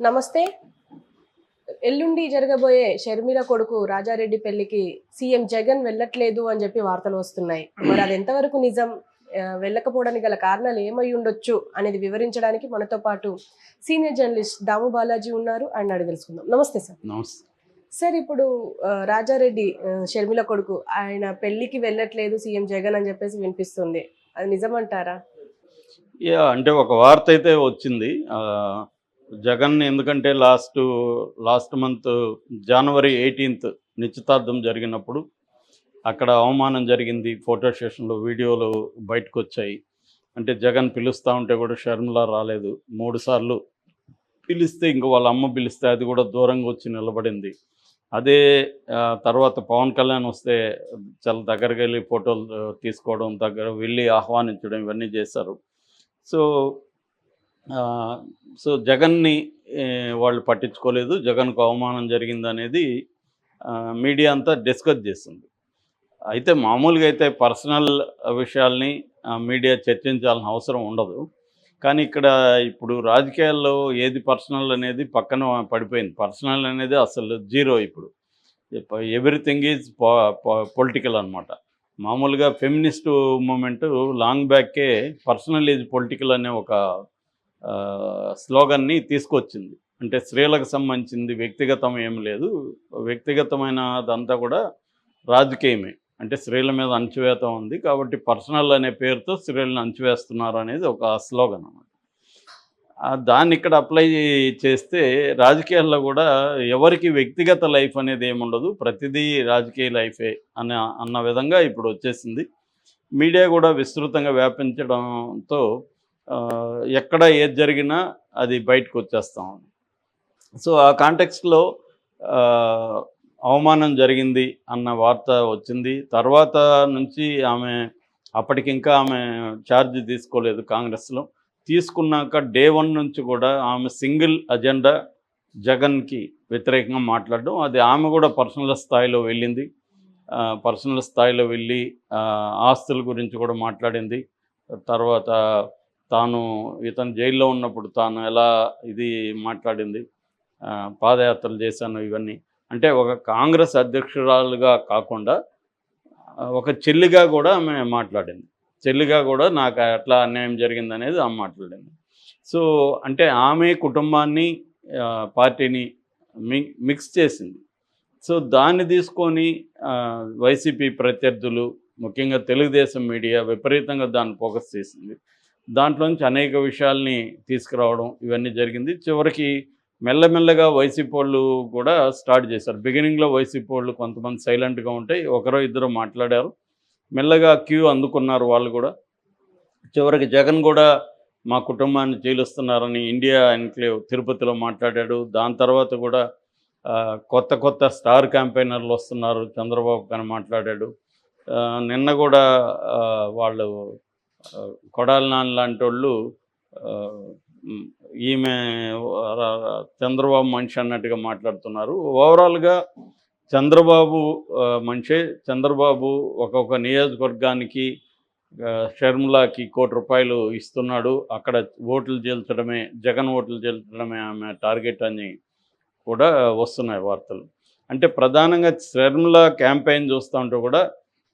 నమస్తే. ఎల్లుండి జరగబోయే షర్మిల కొడుకు రాజారెడ్డి పెళ్ళికి సీఎం జగన్ వెళ్ళట్లేదు అని చెప్పి వార్తలు వస్తున్నాయి. మరి అది ఎంతవరకు నిజం? వెళ్ళకపోవడానికి గల కారణాలు ఏమై ఉండొచ్చు అనేది వివరించడానికి మనతో పాటు సీనియర్ జర్నలిస్ట్ దాము బాలాజీ ఉన్నారు. ఆయన అడిగి తెలుసుకుందాం. నమస్తే సార్. నమస్తే. సార్ ఇప్పుడు రాజారెడ్డి షర్మిల కొడుకు ఆయన పెళ్ళికి వెళ్ళట్లేదు సీఎం జగన్ అని చెప్పేసి వినిపిస్తుంది. అది నిజమంటారా? అంటే ఒక వార్త అయితే వచ్చింది. జగన్ ఎందుకంటే last last month January eighteenth నిశ్చితార్థం జరిగినప్పుడు అక్కడ అవమానం జరిగింది ఫోటో సెషన్లో వీడియోలు బయటకు వచ్చాయి అంటే జగన్ పిలుస్తూ ఉంటే కూడా షర్మిల రాలేదు. మూడు సార్లు పిలిస్తే ఇంక వాళ్ళ అమ్మ పిలిస్తే అది కూడా దూరంగా వచ్చి నిలబడింది. అదే తర్వాత పవన్ కళ్యాణ్ వస్తే చాలా దగ్గరికి వెళ్ళి ఫోటోలు తీసుకోవడం దగ్గర వెళ్ళి ఆహ్వానించడం ఇవన్నీ చేశారు. సో సో జగన్ని వాళ్ళు పట్టించుకోలేదు. జగన్కు అవమానం జరిగింది అనేది మీడియా అంతా డిస్కస్ చేస్తుంది అయితే మామూలుగా అయితే పర్సనల్ విషయాల్ని మీడియా చర్చించాల్సిన అవసరం ఉండదు. కానీ ఇక్కడ ఇప్పుడు రాజకీయాల్లో ఏది పర్సనల్ అనేది పక్కన పడిపోయింది. పర్సనల్ అనేది అసలు జీరో ఇప్పుడు. ఎవ్రీథింగ్ ఈజ్ పొలిటికల్ అనమాట మామూలుగా ఫెమినిస్ట్ మూమెంట్ లాంగ్ బ్యాక్కే పర్సనల్ ఈజ్ పొలిటికల్ అనే ఒక స్లోగన్ని తీసుకొచ్చింది. అంటే స్త్రీలకు సంబంధించింది వ్యక్తిగతం ఏం లేదు. వ్యక్తిగతమైన అదంతా కూడా రాజకీయమే. అంటే స్త్రీల మీద అణచివేత ఉంది కాబట్టి పర్సనల్ అనే పేరుతో స్త్రీలను అణచివేస్తున్నారు అనేది ఒక స్లోగన్ అన్నమాట. దాన్ని ఇక్కడ అప్లై చేస్తే రాజకీయాల్లో కూడా ఎవరికి వ్యక్తిగత లైఫ్ అనేది ఏముండదు ప్రతిదీ రాజకీయ లైఫే అని అన్న విధంగా ఇప్పుడు వచ్చేసింది. మీడియా కూడా విస్తృతంగా వ్యాపించడంతో ఎక్కడ ఏది జరిగినా అది బయటకు వచ్చేస్తాం. సో ఆ కాంటెక్స్ట్లో అవమానం జరిగింది అన్న వార్త వచ్చింది. తర్వాత నుంచి ఆమె అప్పటికింకా ఆమె ఛార్జ్ తీసుకోలేదు కాంగ్రెస్లో. తీసుకున్నాక డే వన్ నుంచి కూడా ఆమె సింగిల్ అజెండా జగన్కి వ్యతిరేకంగా మాట్లాడడం. అది ఆమె కూడా పర్సనల్ స్థాయిలో వెళ్ళింది. పర్సనల్ స్థాయిలో వెళ్ళి ఆస్తుల గురించి కూడా మాట్లాడింది. తర్వాత తాను ఇతను జైల్లో ఉన్నప్పుడు తాను ఎలా ఇది మాట్లాడింది పాదయాత్రలు చేశాను ఇవన్నీ. అంటే ఒక కాంగ్రెస్ అధ్యక్షురాలుగా కాకుండా ఒక చెల్లిగా కూడా ఆమె మాట్లాడింది. చెల్లిగా కూడా నాకు ఎట్లా అన్యాయం జరిగింది అనేది ఆమె మాట్లాడింది. సో అంటే ఆమె కుటుంబాన్ని పార్టీని మి మిక్స్ చేసింది. సో దాన్ని తీసుకొని వైసీపీ ప్రత్యర్థులు ముఖ్యంగా తెలుగుదేశం మీడియా విపరీతంగా దాన్ని ఫోకస్ చేసింది. దాంట్లోంచి అనేక విషయాల్ని తీసుకురావడం ఇవన్నీ జరిగింది. చివరికి మెల్లమెల్లగా వైసీపీ వాళ్ళు కూడా స్టార్ట్ చేశారు. బిగినింగ్లో వైసీపీ వాళ్ళు కొంతమంది సైలెంట్గా ఉంటాయి ఒకరో ఇద్దరు మాట్లాడారు. మెల్లగా క్యూ అందుకున్నారు వాళ్ళు కూడా. చివరికి జగన్ కూడా మా కుటుంబాన్ని చీలుస్తున్నారని ఇండియా ఎన్క్లేవ్ తిరుపతిలో మాట్లాడాడు. దాని తర్వాత కూడా కొత్త కొత్త స్టార్ క్యాంపెయినర్లు వస్తున్నారు. చంద్రబాబు కానీ మాట్లాడాడు. నిన్న కూడా వాళ్ళు కొడాలనాన్ కొడాలి లాంటి వాళ్ళు ఈమె చంద్రబాబు మనిషి అన్నట్టుగా మాట్లాడుతున్నారు. ఓవరాల్గా చంద్రబాబు మనిషే చంద్రబాబు ఒక్కొక్క నియోజకవర్గానికి షర్ములాకి కోటి రూపాయలు ఇస్తున్నాడు. అక్కడ ఓట్లు చేల్చడమే జగన్ ఓట్లు చేల్చడమే ఆమె టార్గెట్ అని కూడా వస్తున్నాయి వార్తలు. అంటే ప్రధానంగా షర్ముల క్యాంపెయిన్ చూస్తూ ఉంటే కూడా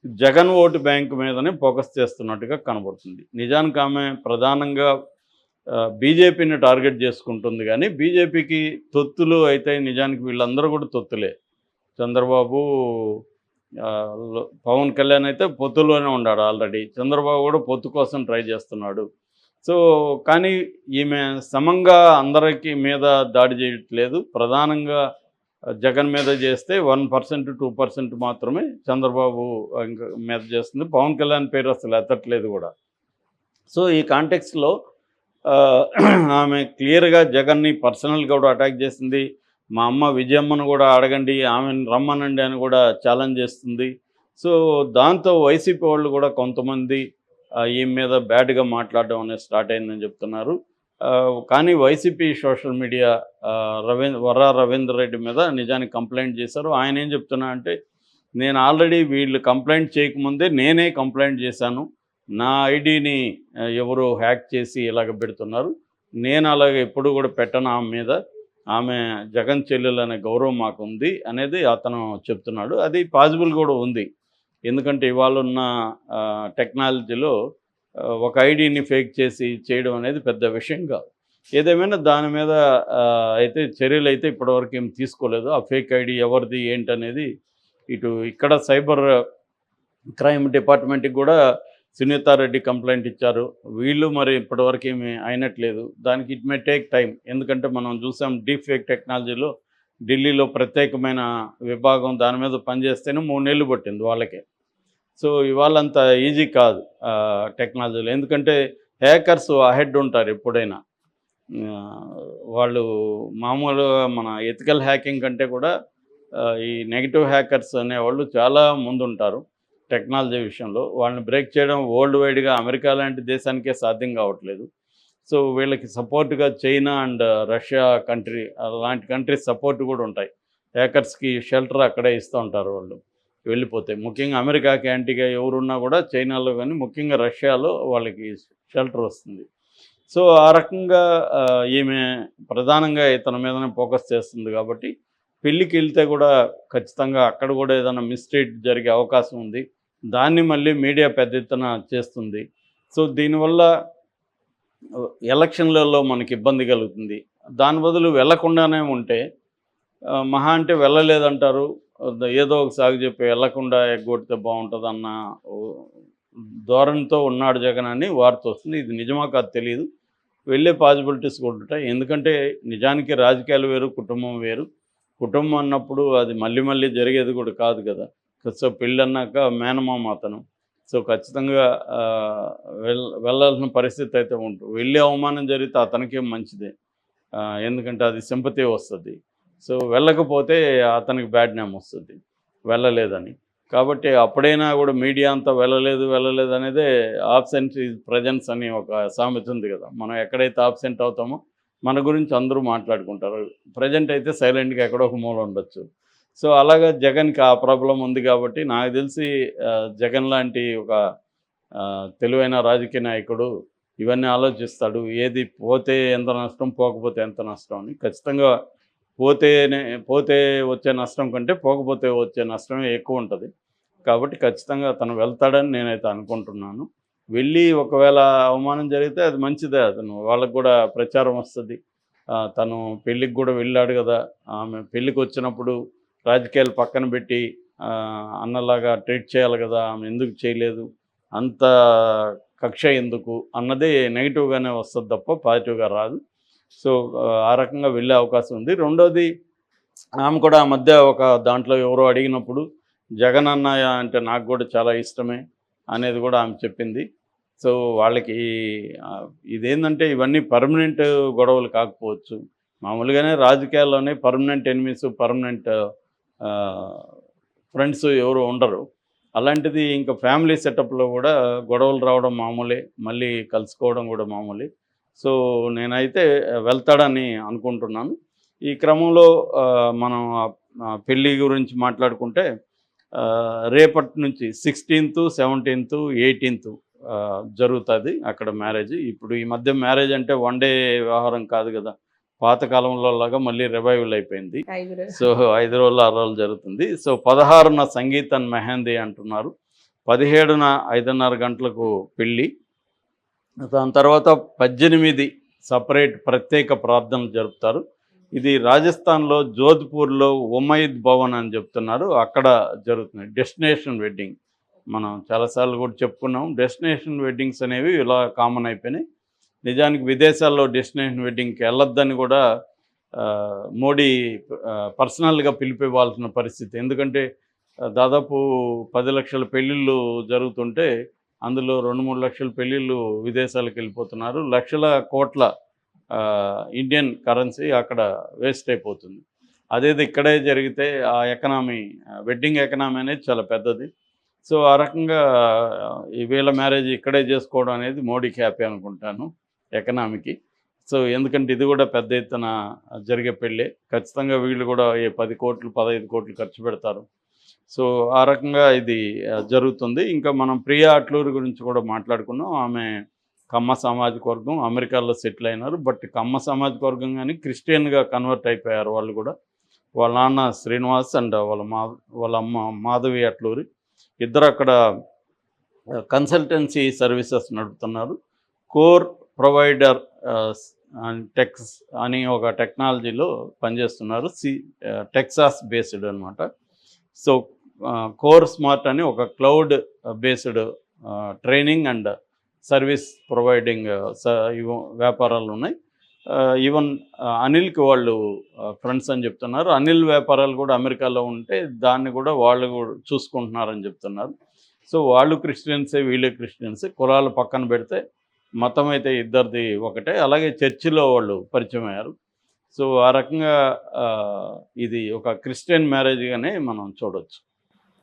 జగన్ ఓటు బ్యాంకు మీదనే ఫోకస్ చేస్తున్నట్టుగా కనబడుతుంది. నిజానికి ఆమె ప్రధానంగా బీజేపీని టార్గెట్ చేసుకుంటుంది కానీ బీజేపీకి తొత్తులు అయితే నిజానికి వీళ్ళందరూ కూడా తొత్తులే. చంద్రబాబు పవన్ కళ్యాణ్ అయితే పొత్తులోనే ఉన్నాడు ఆల్రెడీ. చంద్రబాబు కూడా పొత్తు కోసం ట్రై చేస్తున్నాడు. సో కానీ ఈమె సమంగా అందరికీ మీద దాడి చేయట్లేదు. ప్రధానంగా జగన్ మీద చేస్తే వన్ పర్సెంట్ టూ పర్సెంట్ మాత్రమే చంద్రబాబు ఇంకా మీద చేస్తుంది. పవన్ కళ్యాణ్ పేరు అసలు ఎత్తట్లేదు కూడా. సో ఈ కాంటెక్స్లో ఆమె క్లియర్గా జగన్ని పర్సనల్గా కూడా అటాక్ చేసింది. మా అమ్మ విజయమ్మను కూడా అడగండి ఆమెను రమ్మనండి అని కూడా ఛాలెంజ్ చేస్తుంది. సో దాంతో వైసీపీ వాళ్ళు కూడా కొంతమంది ఈ ఈమె మీద బ్యాడ్గా మాట్లాడడం అనేది స్టార్ట్ అయిందని చెప్తున్నారు. కానీ YCP social media Ravindra Varra Ravindra Reddy మీద నిజానికి కంప్లైంట్ చేశారు. ఆయన ఏం చెప్తున్నా అంటే నేను ఆల్రెడీ వీళ్ళు కంప్లైంట్ చేయకముందే నేనే కంప్లైంట్ చేశాను. నా ఐడిని ఎవరు హ్యాక్ చేసి ఇలాగ పెడుతున్నారు. నేను అలాగ ఎప్పుడు కూడా పెట్టను ఆమె మీద. ఆమె జగన్ చెల్లెలు అనే గౌరవం మాకు ఉంది అనేది అతను చెప్తున్నాడు. అది పాసిబుల్ కూడా ఉంది. ఎందుకంటే ఇవాళ ఉన్న టెక్నాలజీలో ఒక ఐడిని ఫేక్ చేసి చేయడం అనేది పెద్ద విషయం కాదు. ఏదేమైనా దాని మీద అయితే చర్యలు అయితే ఇప్పటివరకు ఏం తీసుకోలేదు. ఆ ఫేక్ ఐడి ఎవరిది ఏంటనేది ఇటు ఇక్కడ సైబర్ క్రైమ్ డిపార్ట్మెంట్కి కూడా సునీతారెడ్డి కంప్లైంట్ ఇచ్చారు. వీళ్ళు మరి ఇప్పటివరకు ఏమి అయినట్లేదు. దానికి ఇట్ మే టేక్ టైం ఎందుకంటే మనం చూసాం డీప్ ఫేక్ టెక్నాలజీలో ఢిల్లీలో ప్రత్యేకమైన విభాగం దాని మీద పనిచేస్తేనే మూడు నెలలు పట్టింది వాళ్ళకే. సో ఇవాళ అంత ఈజీ కాదు టెక్నాలజీలో. ఎందుకంటే హ్యాకర్స్ అహెడ్ ఉంటారు ఎప్పుడైనా. వాళ్ళు మామూలుగా మన ఎథికల్ హ్యాకింగ్ కంటే కూడా ఈ నెగిటివ్ హ్యాకర్స్ అనేవాళ్ళు చాలా ముందుంటారు టెక్నాలజీ విషయంలో. వాళ్ళని బ్రేక్ చేయడం వరల్డ్ వైడ్గా అమెరికా లాంటి దేశానికే సాధ్యం కావట్లేదు. సో వీళ్ళకి సపోర్ట్గా చైనా అండ్ రష్యా కంట్రీ అలాంటి కంట్రీస్ సపోర్ట్ కూడా ఉంటాయి. హ్యాకర్స్కి షెల్టర్ అక్కడే ఇస్తూ ఉంటారు వాళ్ళు. వెళ్ళిపోతాయి. ముఖ్యంగా అమెరికా క్యాంటీగా ఎవరున్నా కూడా చైనాలో కానీ ముఖ్యంగా రష్యాలో వాళ్ళకి షెల్టర్ వస్తుంది. సో ఆ రకంగా ఈమె ప్రధానంగా ఇతని మీదనే ఫోకస్ చేస్తుంది కాబట్టి పెళ్ళికి వెళ్తే కూడా ఖచ్చితంగా అక్కడ కూడా ఏదైనా మిస్టేట్ జరిగే అవకాశం ఉంది. దాన్ని మళ్ళీ మీడియా పెద్ద ఎత్తున చేస్తుంది. సో దీనివల్ల ఎలక్షన్లలో మనకి ఇబ్బంది కలుగుతుంది. దాని బదులు వెళ్ళకుండానే ఉంటే మహా అంటే వెళ్ళలేదంటారు. ఏదో ఒక సాగు చెప్పి వెళ్ళకుండా ఎగ్గొడితే బాగుంటుంది అన్న ధోరణితో ఉన్నాడు జగన్ అని వార్త వస్తుంది. ఇది నిజమా కాదు తెలియదు వెళ్ళే పాసిబిలిటీస్ కూడా ఉంటాయి. ఎందుకంటే నిజానికి రాజకీయాలు వేరు కుటుంబం వేరు. కుటుంబం అన్నప్పుడు అది మళ్ళీ మళ్ళీ జరిగేది కూడా కాదు కదా. సో పెళ్ళి అన్నాక మేనమామ అతను. సో ఖచ్చితంగా వెళ్ వెళ్ళాల్సిన పరిస్థితి అయితే ఉంటుంది వెళ్ళే అవమానం జరిగితే అతనికే మంచిదే. ఎందుకంటే అది సింపతి వస్తుంది. సో వెళ్ళకపోతే అతనికి బ్యాడ్ నేమ్ వస్తుంది. వెళ్ళలేదని. కాబట్టి అప్పుడైనా కూడా మీడియా అంతా వెళ్ళలేదు వెళ్ళలేదు అనేదే ఆబ్సెంట్ ఈజ్ ప్రజెన్స్ అని ఒక సామెత ఉంది కదా. మనం ఎక్కడైతే ఆబ్సెంట్ అవుతామో మన గురించి అందరూ మాట్లాడుకుంటారు. ప్రజెంట్ అయితే సైలెంట్గా ఎక్కడో ఒక మూల ఉండొచ్చు. సో అలాగా జగన్కి ఆ ప్రాబ్లం ఉంది కాబట్టి నాకు తెలిసి జగన్ లాంటి ఒక తెలివైన రాజకీయ నాయకుడు ఇవన్నీ ఆలోచిస్తాడు. ఏది పోతే ఎంత నష్టం పోకపోతే ఎంత నష్టం అని ఖచ్చితంగా పోతేనే పోతే వచ్చే నష్టం కంటే పోకపోతే వచ్చే నష్టమే ఎక్కువ ఉంటుంది. కాబట్టి ఖచ్చితంగా తను వెళ్తాడని నేనైతే అనుకుంటున్నాను. వెళ్ళి ఒకవేళ అవమానం జరిగితే అది మంచిదే. అతను వాళ్ళకు కూడా ప్రచారం వస్తుంది. తను పెళ్ళికి కూడా వెళ్ళాడు కదా. ఆమె పెళ్ళికి వచ్చినప్పుడు రాజకీయాలు పక్కన పెట్టి అన్నలాగా ట్రీట్ చేయాలి కదా ఆమె ఎందుకు చేయలేదు? అంత కక్ష ఎందుకు? అన్నది నెగిటివ్గానే వస్తుంది తప్ప పాజిటివ్గా రాదు. సో ఆ, రకంగా వెళ్ళే అవకాశం ఉంది. రెండోది ఆమె కూడా ఆ మధ్య ఒక దాంట్లో ఎవరో అడిగినప్పుడు జగన్ అన్నయ్య అంటే నాకు కూడా చాలా ఇష్టమే అనేది కూడా ఆమె చెప్పింది. సో వాళ్ళకి ఇదేంటంటే ఇవన్నీ పర్మనెంట్ గొడవలు కాకపోవచ్చు. మామూలుగానే రాజకీయాల్లోనే పర్మనెంట్ ఎనిమీస్ పర్మనెంట్ ఫ్రెండ్స్ ఎవరు ఉండరు. అలాంటిది ఇంకా ఫ్యామిలీ సెటప్లో కూడా గొడవలు రావడం మామూలే. మళ్ళీ కలుసుకోవడం కూడా మామూలే. సో నేనైతే వెళ్తాడని అనుకుంటున్నాను. ఈ క్రమంలో మనం పెళ్ళి గురించి మాట్లాడుకుంటే రేపటి నుంచి సిక్స్టీన్త్ సెవెంటీన్త్ ఎయిటీన్త్ జరుగుతుంది అక్కడ మ్యారేజ్. ఇప్పుడు ఈ మధ్య మ్యారేజ్ అంటే వన్ డే వ్యవహారం కాదు కదా. పాతకాలంలో లాగా మళ్ళీ రివైవల్ అయిపోయింది. సో ఐదు రోజులు ఆరు రోజులు జరుగుతుంది. సో పదహారున సంగీత్ అండ్ మెహందీ అంటున్నారు. పదిహేడున ఐదున్నర గంటలకు పెళ్ళి దాని తర్వాత పద్దెనిమిది సపరేట్ ప్రత్యేక ప్రార్థనలు జరుపుతారు. ఇది రాజస్థాన్లో జోధ్పూర్లో ఉమైద్ భవన్ అని చెప్తున్నారు. అక్కడ జరుగుతుంది. Destination wedding. మనం చాలాసార్లు కూడా చెప్పుకున్నాం. డెస్టినేషన్ వెడ్డింగ్స్ అనేవి ఇలా కామన్ అయిపోయినాయి. నిజానికి విదేశాల్లో డెస్టినేషన్ వెడ్డింగ్కి వెళ్ళొద్దని కూడా మోడీ పర్సనల్గా పిలిపివ్వాల్సిన పరిస్థితి. ఎందుకంటే దాదాపు పది లక్షల పెళ్ళిళ్ళు జరుగుతుంటే అందులో రెండు మూడు లక్షల పెళ్ళిళ్ళు విదేశాలకు వెళ్ళిపోతున్నారు. లక్షల కోట్ల ఇండియన్ కరెన్సీ అక్కడ వేస్ట్ అయిపోతుంది. అదేది ఇక్కడే జరిగితే ఆ ఎకనామీ వెడ్డింగ్ ఎకనామీ అనేది చాలా పెద్దది. సో ఆ రకంగా ఈ వీళ్ళ మ్యారేజ్ ఇక్కడే చేసుకోవడం అనేది మోడీకి హ్యాపీ అనుకుంటాను ఎకనామీకి. సో ఎందుకంటే ఇది కూడా పెద్ద ఎత్తున జరిగే పెళ్ళే. ఖచ్చితంగా వీళ్ళు కూడా ఏ పది కోట్లు పదహైదు కోట్లు ఖర్చు పెడతారు. సో ఆ రకంగా ఇది జరుగుతుంది. ఇంకా మనం ప్రియా అట్లూరి గురించి కూడా మాట్లాడుకున్నాం. ఆమె కమ్మ సామాజిక వర్గం అమెరికాలో సెటిల్ అయినారు. బట్ కమ్మ సామాజిక వర్గం కానీ క్రిస్టియన్గా కన్వర్ట్ అయిపోయారు వాళ్ళు కూడా. వాళ్ళ నాన్న శ్రీనివాస్ అండ్ వాళ్ళ మా వాళ్ళ అమ్మ మాధవి అట్లూరి. ఇద్దరు అక్కడ కన్సల్టెన్సీ సర్వీసెస్ నడుపుతున్నారు. కోర్ ప్రొవైడర్ టెక్స్ అని ఒక టెక్నాలజీలో పనిచేస్తున్నారు. సి టెక్సాస్ బేస్డ్ అనమాట సో కోర్ స్మార్ట్ అని ఒక cloud based training and service providing వ్యాపారాలు ఉన్నాయి. ఈవెన్ అనిల్కి వాళ్ళు ఫ్రెండ్స్ అని చెప్తున్నారు. అనిల్ వ్యాపారాలు కూడా అమెరికాలో ఉంటే దాన్ని కూడా వాళ్ళు కూడా చూసుకుంటున్నారని చెప్తున్నారు. సో వాళ్ళు క్రిస్టియన్సే వీళ్ళు క్రిస్టియన్సే. కులాలు పక్కన పెడితే మతం అయితే ఇద్దరిది ఒకటే. అలాగే చర్చిలో వాళ్ళు పరిచయం అయ్యారు. సో ఆ రకంగా ఇది ఒక క్రిస్టియన్ మ్యారేజ్గానే మనం చూడవచ్చు